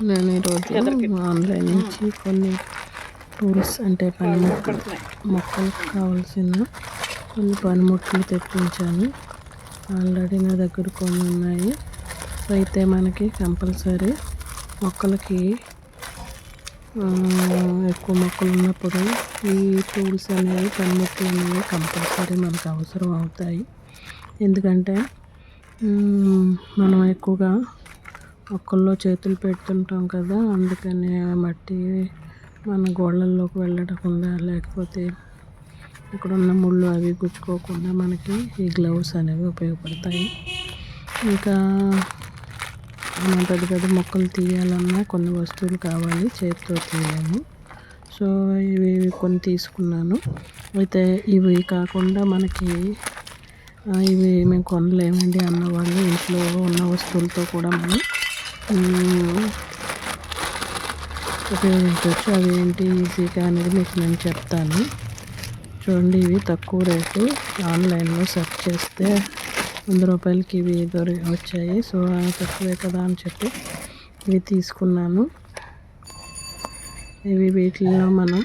నేను ఈరోజు ఆన్లైన్ నుంచి కొన్ని టూల్స్ అంటే పని మొక్కలకు కావాల్సిన కొన్ని పనిముట్లు తెప్పించాను. ఆల్రెడీ నా దగ్గర కొన్ని ఉన్నాయి. సో అయితే మనకి కంపల్సరీ మొక్కలకి ఎక్కువ మొక్కలు ఉన్నప్పుడు ఈ టూల్స్ అనేవి పనిముట్లు అనేవి కంపల్సరీ మనకు అవసరం అవుతాయి. ఎందుకంటే మనం ఎక్కువగా మొక్కల్లో చేతులు పెడుతుంటాం కదా అందుకని మట్టి మన గోళ్ళల్లోకి వెళ్ళకుండా లేకపోతే ఇక్కడ ఉన్న ముళ్ళు అవి గుచ్చుకోకుండా మనకి ఈ గ్లౌస్ అనేవి ఉపయోగపడతాయి. ఇంకా మనం పెద్ద పెద్ద మొక్కలు తీయాలన్నా కొన్ని వస్తువులు కావాలి చేతితో తీయలేము. సో ఇవి కొన్ని తీసుకున్నాను. అయితే ఇవి కాకుండా మనకి ఇవి మేము కొనలేమండి అన్నవాళ్ళు. ఇంట్లో ఉన్న వస్తువులతో కూడా మనం ఉపయోగించవచ్చు. అవి ఏంటి ఈజీగా అనేది మీకు నేను చెప్తాను. చూడండి ఇవి తక్కువ రేటు. ఆన్లైన్లో సెర్చ్ చేస్తే వంద రూపాయలకి ఇవి దొరి వచ్చాయి. సో తక్కువే కదా అని చెప్పి ఇవి తీసుకున్నాను. ఇవి వీటిల్లో మనం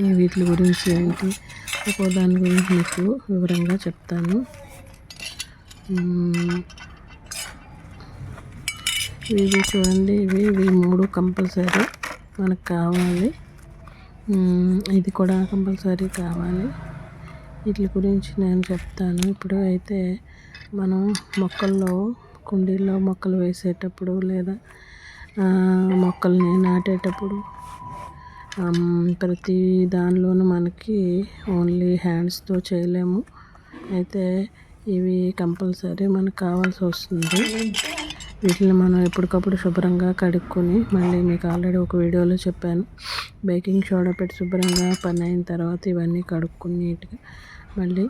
ఈ వీటి గురించి ఏంటి? ఒక్కో దాని గురించి మీకు వివరంగా చెప్తాను. ఇవి చూడండి ఇవి ఇవి మూడు కంపల్సరీ మనకు కావాలి. ఇది కూడా కంపల్సరీ కావాలి. వీటి గురించి నేను చెప్తాను. ఇప్పుడు అయితే మనం మొక్కల్లో కుండీల్లో మొక్కలు వేసేటప్పుడు లేదా మొక్కల్ని నాటేటప్పుడు ప్రతి దానిలోనూ మనకి ఓన్లీ హ్యాండ్స్తో చేయలేము. అయితే ఇవి కంపల్సరీ మనకు కావాల్సి వస్తుంది. వీటిని మనం ఎప్పటికప్పుడు శుభ్రంగా కడుక్కొని మళ్ళీ మీకు ఆల్రెడీ ఒక వీడియోలో చెప్పాను. బేకింగ్ సోడా పెట్టి శుభ్రంగా పని అయిన తర్వాత ఇవన్నీ కడుక్కుని నీట్గా మళ్ళీ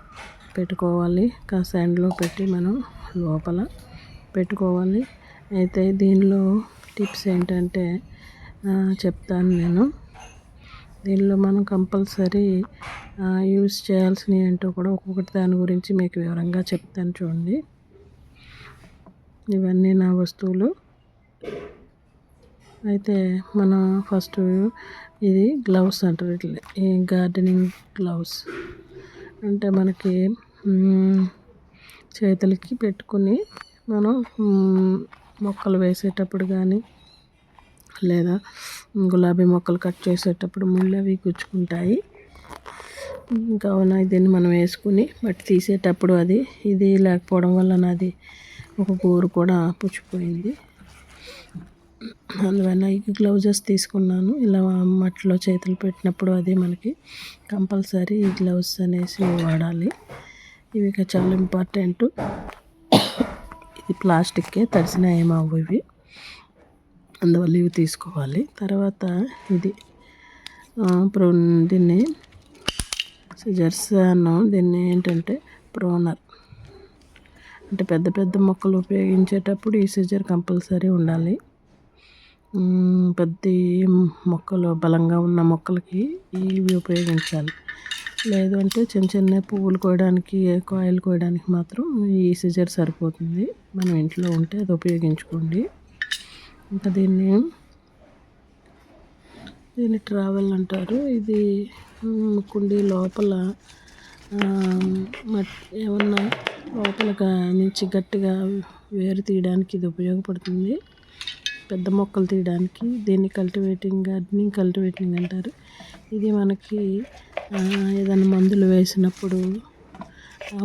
పెట్టుకోవాలి. కాస్త ఎండలో పెట్టి మనం లోపల పెట్టుకోవాలి. అయితే దీనిలో టిప్స్ ఏంటంటే చెప్తాను నేను. దీనిలో మనం కంపల్సరీ యూస్ చేయాల్సినవి ఏంటో కూడా ఒక్కొక్కటి దాని గురించి మీకు వివరంగా చెప్తాను చూడండి. ఇవన్నీ నా వస్తువులు. అయితే మనం ఫస్ట్ ఇది గ్లౌస్ అంటారు. ఇట్లా ఈ గార్డెనింగ్ గ్లౌస్. అంటే మనకి చేతులకి పెట్టుకుని మనం మొక్కలు వేసేటప్పుడు కానీ లేదా గులాబీ మొక్కలు కట్ చేసేటప్పుడు ముళ్ళు అవి గుచ్చుకుంటాయి. కావున దీన్ని మనం వేసుకుని మట్టి తీసేటప్పుడు అది ఇది లేకపోవడం వల్ల నాది ఒక కూర కూడా పుచ్చిపోయింది. అందువల్ల ఈ గ్లౌజెస్ తీసుకున్నాను. ఇలా మట్టిలో చేతులు పెట్టినప్పుడు అది మనకి కంపల్సరీ ఈ గ్లౌజ్ అనేసి వాడాలి. ఇవి చాలా ఇంపార్టెంట్. ఇది ప్లాస్టిక్కే తడిసిన ఏమవు ఇవి. అందువల్ల ఇవి తీసుకోవాలి. తర్వాత ఇది ప్రో దీన్ని సిజర్స్ అన్నాం. దీన్ని ఏంటంటే ప్రోనర్. అంటే పెద్ద పెద్ద మొక్కలు ఉపయోగించేటప్పుడు ఈ సిజర్ కంపల్సరీ ఉండాలి. పెద్ద మొక్కలు బలంగా ఉన్న మొక్కలకి ఇవి ఉపయోగించాలి. లేదు అంటే చిన్న చిన్న పువ్వులు కోయడానికి కాయలు కోయడానికి మాత్రం ఈ సిజర్ సరిపోతుంది. మనం ఇంట్లో ఉంటే అది ఉపయోగించుకోండి. ఇంకా దీన్ని దీన్ని ట్రావెల్ అంటారు. ఇది కుండీ లోపల ఏమన్నా లోపల నుంచి గట్టిగా వేరు తీయడానికి ఇది ఉపయోగపడుతుంది. పెద్ద మొక్కలు తీయడానికి దీన్ని కల్టివేటింగ్ గార్డెనింగ్ కల్టివేటింగ్ అంటారు. ఇది మనకి ఏదైనా మందులు వేసినప్పుడు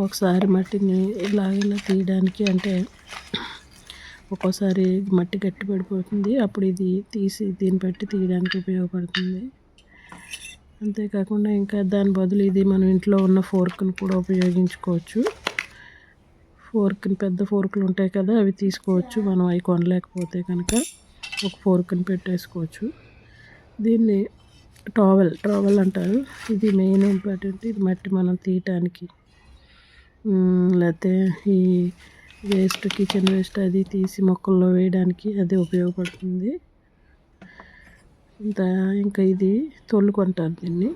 ఒకసారి మట్టిని ఇలా ఇలా తీయడానికి అంటే ఒక్కోసారి మట్టి గట్టి పడిపోతుంది. అప్పుడు ఇది తీసి దీన్ని పెట్టి తీయడానికి ఉపయోగపడుతుంది. అంతేకాకుండా ఇంకా దాని బదులు ఇది మనం ఇంట్లో ఉన్న ఫోర్క్ని కూడా ఉపయోగించుకోవచ్చు. ఫోర్క్ని పెద్ద ఫోర్క్లు ఉంటాయి కదా అవి తీసుకోవచ్చు. మనం అవి కొనలేకపోతే కనుక ఒక ఫోర్క్ని పెట్టేసుకోవచ్చు. దీన్ని ట్రావెల్ ట్రావెల్ అంటారు. ఇది మెయిన్ ఇంపార్టెంట్. ఇది మట్టి మనం తీయటానికి లేకపోతే ఈ వేస్ట్ కిచెన్ వేస్ట్ అది తీసి మొక్కల్లో వేయడానికి అది ఉపయోగపడుతుంది. ఇంత ఇంకా ఇది తోలుకుంటారు దీన్ని.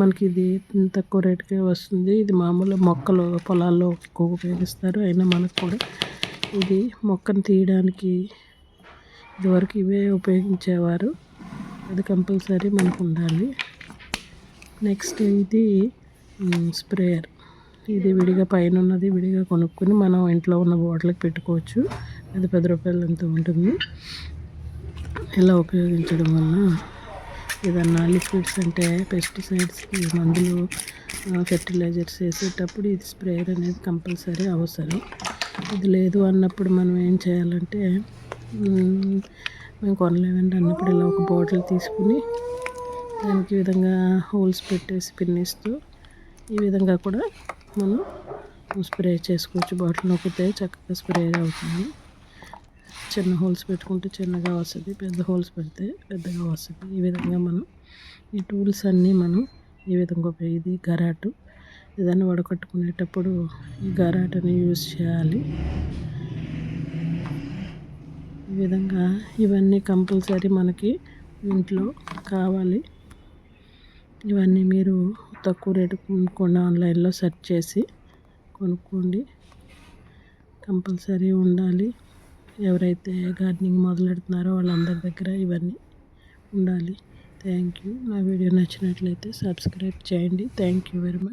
మనకి ఇది తక్కువ రేటుకే వస్తుంది. ఇది మామూలు మొక్కలు పొలాల్లో ఎక్కువ ఉపయోగిస్తారు. అయినా మనకు కూడా ఇది మొక్కను తీయడానికి ఇదివరకు ఇవే ఉపయోగించేవారు. అది కంపల్సరీ మనకు ఉండాలి. నెక్స్ట్ ఇది స్ప్రేయర్. ఇది విడిగా పైన ఉన్నది విడిగా కొనుక్కొని మనం ఇంట్లో ఉన్న బోటలకు పెట్టుకోవచ్చు. అది పది రూపాయలు ఎంత ఉంటుంది. ఇలా ఉపయోగించడం వల్ల ఏదన్నా లిక్విడ్స్ అంటే పెస్టిసైడ్స్కి మందులు ఫెర్టిలైజర్స్ వేసేటప్పుడు ఇది స్ప్రేయర్ అనేది కంపల్సరీ అవసరం. ఇది లేదు అన్నప్పుడు మనం ఏం చేయాలంటే మేము కొనలేమండి అన్నప్పుడు ఇలా ఒక బాటిల్ తీసుకుని దానికి విధంగా హోల్స్ పెట్టేసి పిన్నిస్తూ ఈ విధంగా కూడా మనం స్ప్రే చేసుకోవచ్చు. బాటిల్ నొక్కితే చక్కగా స్ప్రే అవుతుంది. చిన్న హోల్స్ పెట్టుకుంటే చిన్నగా వస్తుంది పెద్ద హోల్స్ పెడితే పెద్దగా వస్తుంది. ఈ విధంగా మనం ఈ టూల్స్ అన్నీ మనం ఈ విధంగా ఇది గరాటు. ఏదైనా వడకట్టుకునేటప్పుడు ఈ గరాటని యూజ్ చేయాలి. ఈ విధంగా ఇవన్నీ కంపల్సరీ మనకి ఇంట్లో కావాలి. ఇవన్నీ మీరు తక్కువ రేటు కొనుక్కోండి ఆన్లైన్లో సెర్చ్ చేసి కొనుక్కోండి. కంపల్సరీ ఉండాలి. ఎవరైతే గార్డెనింగ్ మొదలెడుతున్నారో వాళ్ళందరి దగ్గర ఇవన్నీ ఉండాలి. థ్యాంక్ యూ నా వీడియో నచ్చినట్లయితే సబ్స్క్రైబ్ చేయండి. Thank you very much